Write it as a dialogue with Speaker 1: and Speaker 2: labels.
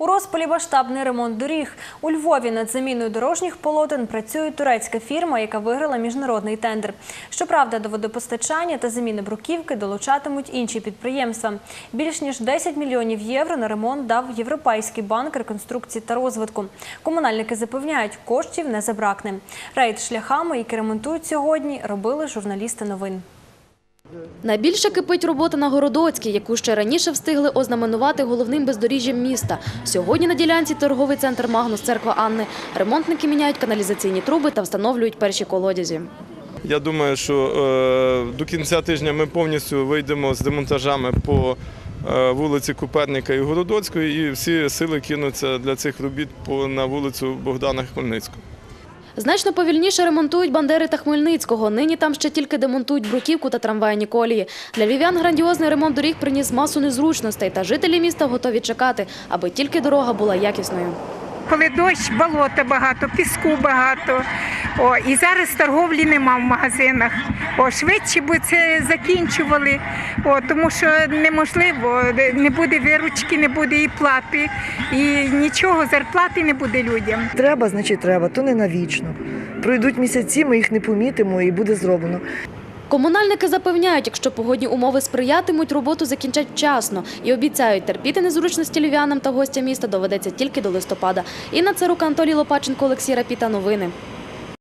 Speaker 1: У розпалі масштабний ремонт доріг. У Львові над заміною дорожніх полотен працює турецька фірма, яка виграла міжнародний тендер. Щоправда, до водопостачання та заміни бруківки долучатимуть інші підприємства. Більш ніж 10 мільйонів євро на ремонт дав Європейський банк реконструкції та розвитку. Комунальники запевняють, коштів не забракне. Рейд шляхами, які ремонтують сьогодні, робили журналісти новин.
Speaker 2: Найбільше кипить робота на Городоцькій, яку ще раніше встигли ознаменувати головним бездоріжжям міста. Сьогодні на ділянці торговий центр Магнус Церква Анни. Ремонтники міняють каналізаційні труби та встановлюють перші колодязі.
Speaker 3: Я думаю, що е, до кінця тижня ми повністю вийдемо з демонтажами по е, вулиці Куперника і Городоцької, і всі сили кинуться для цих робіт на вулицю Богдана Хмельницького.
Speaker 2: Значно повільніше ремонтують Бандери та Хмельницького. Нині там ще тільки демонтують бруківку та трамвайні колії. Для львів'ян грандіозний ремонт доріг приніс масу незручностей, та жителі міста готові чекати, аби тільки дорога була якісною.
Speaker 4: Коли дощ, болота багато, піску багато. О, і зараз торговлі нема в магазинах. О, швидше би це закінчували, о, тому що неможливо, не буде виручки, не буде і плати, і нічого, зарплати не буде людям.
Speaker 5: Треба, значить треба, то не навічно. Пройдуть місяці, ми їх не помітимо і буде зроблено.
Speaker 2: Комунальники запевняють, якщо погодні умови сприятимуть, роботу закінчать вчасно і обіцяють терпіти незручності львів'янам та гостям міста доведеться тільки до листопада. Інна Царука, Анатолій Лопаченко, Олексій Рапіта. Новини.